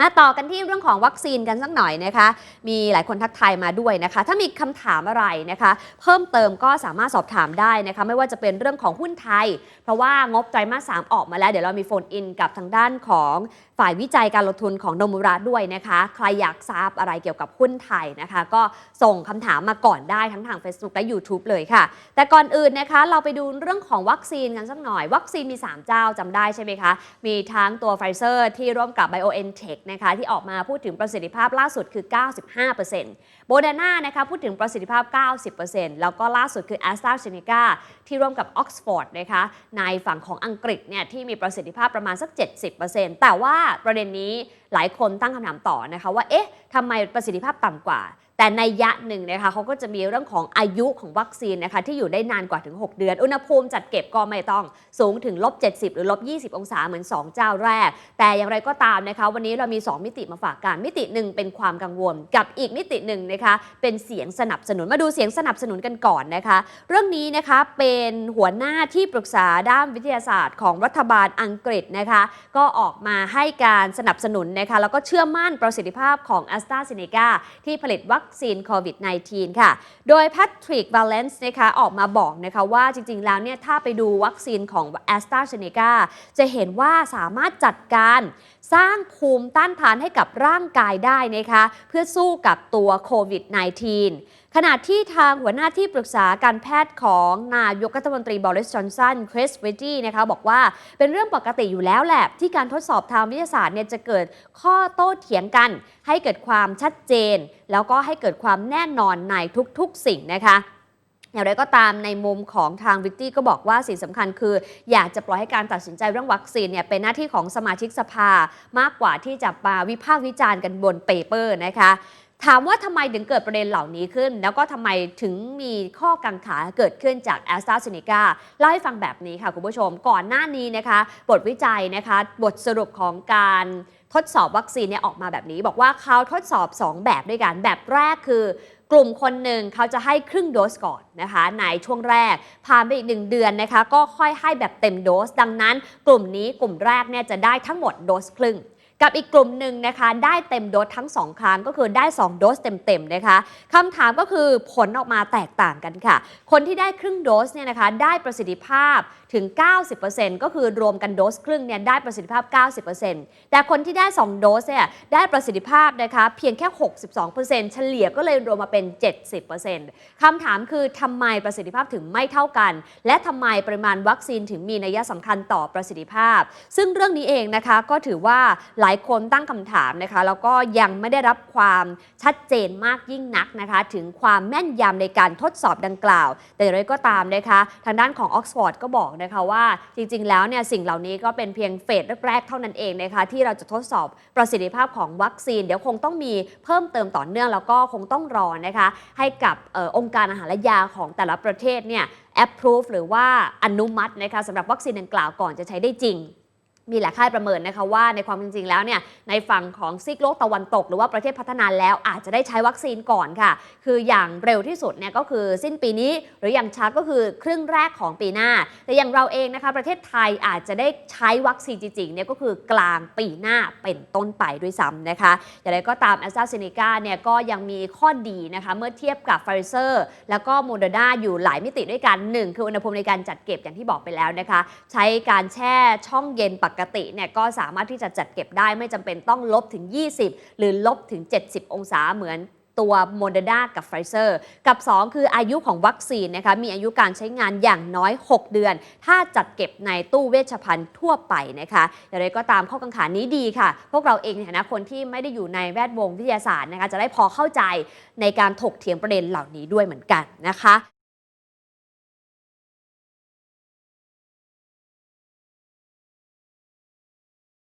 มาต่อกันที่เรื่องของวัคซีนกันสักหน่อยนะคะ มีหลายคนทักทายมาด้วยนะคะ ถ้ามีคำถามอะไรนะคะ เพิ่มเติมก็สามารถสอบถามได้นะคะ ไม่ว่าจะเป็นเรื่องของหุ้นไทย เพราะว่างบไตรมาสสามออกมาแล้ว เดี๋ยวเรามีโฟนอินกับทางด้านของฝ่ายวิจัยการลงทุนของโนมุระด้วยนะคะ ใครอยากทราบอะไรเกี่ยวกับหุ้นไทยนะคะ ก็ส่งคำถามมาก่อนได้ทั้งทาง Facebook และ YouTube เลยค่ะ แต่ก่อนอื่นนะคะ เราไปดูเรื่องของวัคซีนกันสักหน่อย วัคซีนมี 3 เจ้าจำได้ใช่ไหมคะ มีทั้งตัวไฟเซอร์ที่ร่วมกับ BioNTech นะคะที่ออกมาพูดถึงประสิทธิภาพล่าสุดคือ 95%โบเดนานะคะพูดถึงประสิทธิภาพ 90%แล้วก็ล่าสุดคือ a s t r a z e ซ e c a ที่ร่วมกับ Oxford นะคะในฝั่งของอังกฤษเนี่ยที่มีประสิทธิภาพประมาณสัก 70%แต่ว่าประเด็นนี้หลายคนตั้งคำถามต่อนะคะว่าเอ๊ะทำไมประสิทธิภาพต่ำกว่า แต่ในยะหนึ่งนะคะเขาก็จะมีเรื่องของอายุของวัคซีนนะคะที่อยู่ได้นานกว่าถึง 6 เดือน อุณหภูมิจัดเก็บก็ไม่ต้องสูงถึงลบ 70 หรือลบ 20 องศาเหมือน 2 เจ้าแรก แต่อย่างไรก็ตามนะคะ วันนี้เรามี 2 มิติมาฝากกัน มิติหนึ่งเป็นความกังวล กับอีกมิติหนึ่งนะคะเป็นเสียงสนับสนุนมาดูเสียงสนับสนุนกันก่อนนะคะ เรื่องนี้นะคะเป็นหัวหน้าที่ปรึกษาด้านวิทยาศาสตร์ของรัฐบาลอังกฤษนะคะก็ออกมาให้การสนับสนุนนะคะแล้วก็เชื่อมั่นประสิทธิภาพของ a s t r a z เซ e c a ที่ผลิตวัคซีนโควิด -19 ค่ะ โดยแพทริกวาเลนซ์นะคะออกมาบอกนะคะว่าจริงๆ แล้วเนี่ยถ้าไปดูวัคซีนของ a s t r a z เซ e c a จะเห็นว่าสามารถจัดการ สร้างภูมิต้านทานให้กับร่างกายได้นะคะเพื่อสู้กับตัวโควิด -19 ขณะที่ทางหัวหน้าที่ปรึกษาการแพทย์ของนายกรัฐมนตรีบริสจอนสันคริสเวจี้นะคะบอกว่าเป็นเรื่องปกติอยู่แล้วแหละที่การทดสอบทางวิทยาศาสตร์เนี่ยจะเกิดข้อโต้เถียงกัน ให้เกิดความชัดเจน แล้วก็ให้เกิดความแน่นอนในทุกๆสิ่งนะคะ อย่างไรก็ตามในมุมของทางวิตตี้ก็บอกว่าสิ่งสำคัญคือ อยากจะปล่อยให้การตัดสินใจเรื่องวัคซีนเนี่ยเป็นหน้าที่ของสมาชิกสภามากกว่าที่จะมาวิพากษ์วิจารณ์กันบนเปเปอร์นะคะ ถามว่าทำไมถึงเกิดประเด็นเหล่านี้ขึ้น แล้วก็ทำไมถึงมีข้อกังขาเกิดขึ้นจาก a s t r a z เซ e c a เล่าให้ฟังแบบนี้ค่ะคุณผู้ชม ก่อนหน้านี้นะคะ บทวิจัยนะคะ บทสรุปของการทดสอบวัคซีนเนี่ยออกมาแบบนี้ บอกว่าเขาทดสอบ 2 แบบด้วยกัน แบบแรกคือกลุ่มคนหนึ่งเขาจะให้ครึ่งโดสก่อนนะคะในช่วงแรก ผ่านไปอีกหนึ่งเดือนนะคะ ก็ค่อยให้แบบเต็มโดส ดังนั้น กลุ่มนี้กลุ่มแรกเนี่ยจะได้ทั้งหมดโดสครึ่ง กับอีกกลุ่มหนึ่งนะคะได้เต็มโดสทั้ง 2 ครั้งก็คือได้ 2 โดสเต็มๆนะคะคำถามก็คือผลออกมาแตกต่างกันค่ะ คนที่ได้ครึ่งโดสเนี่ยนะคะได้ประสิทธิภาพถึง 90%ก็คือรวมกันโดสครึ่งเนี่ยได้ประสิทธิภาพ 90%แต่คนที่ได้ 2 โดสเนี่ยได้ประสิทธิภาพนะคะเพียงแค่ 62%เฉลี่ยก็เลยรวมมาเป็น 70%คำถามคือทำไมประสิทธิภาพถึงไม่เท่ากัน และทำไมปริมาณวัคซีนถึงมีนัยสำคัญต่อประสิทธิภาพ ซึ่งเรื่องนี้เองนะคะก็ถือว่าหลายคนตั้งคำถามนะคะแล้วก็ยังไม่ได้รับความชัดเจนมากยิ่งนักนะคะถึงความแม่นยำในการทดสอบดังกล่าว แต่อย่างไรก็ตามนะคะทางด้านของออกซฟอร์ดก็บอกนะคะว่าจริงๆ แล้วเนี่ยสิ่งเหล่านี้ก็เป็นเพียงเฟสแรกๆ เท่านั้นเองนะคะที่เราจะทดสอบประสิทธิภาพของวัคซีน เดี๋ยวคงต้องมีเพิ่มเติมต่อเนื่องแล้วก็คงต้องรอนะคะให้กับออองค์การอาหารและยาของแต่ละประเทศเนี่ย approve หรือว่าอนุมัตินะคะสำหรับวัคซีนดังกล่าวก่อนจะใช้ได้จริง มีหลายค่ายประเมินนะคะว่าในความเป็นจริงแล้วเนี่ยในฝั่งของซีกโลกตะวันตก หรือว่าประเทศพัฒนาแล้วอาจจะได้ใช้วัคซีนก่อนค่ะ คืออย่างเร็วที่สุดเนี่ยก็คือสิ้นปีนี้ หรืออย่างช้าก็คือครึ่งแรกของปีหน้า แต่อย่างเราเองนะคะประเทศไทยอาจจะได้ใช้วัคซีนจริงๆเนี่ยก็คือกลางปีหน้าเป็นต้นไปด้วยซ้ำนะคะอย่างไรก็ตามแอสตราเซเนกาเนี่ยก็ยังมีข้อดีนะคะเมื่อเทียบกับไฟเซอร์แล้วก็โมเดอร์นาอยู่หลายมิติด้วยกันหนึ่งคืออุณหภูมิในการจัดเก็บอย่างที่บอกไปแล้วนะคะ ใช้การแช่ช่องเย็นปกติเนี่ยก็สามารถที่จะจัดเก็บได้ไม่จำเป็นต้องลบถึง 20 หรือลบถึง 70 องศาเหมือนตัวโมเดอร์นากับไฟเซอร์ กับ 2 คืออายุของวัคซีนนะคะมีอายุการใช้งานอย่างน้อย 6 เดือน ถ้าจัดเก็บในตู้เวชภัณฑ์ทั่วไปนะคะอย่างไรก็ตามข้อกังขานี้ดีค่ะ พวกเราเองในฐานะคนที่ไม่ได้อยู่ในแวดวงวิทยาศาสตร์นะคะจะได้พอเข้าใจในการถกเถียงประเด็นเหล่านี้ด้วยเหมือนกันนะคะ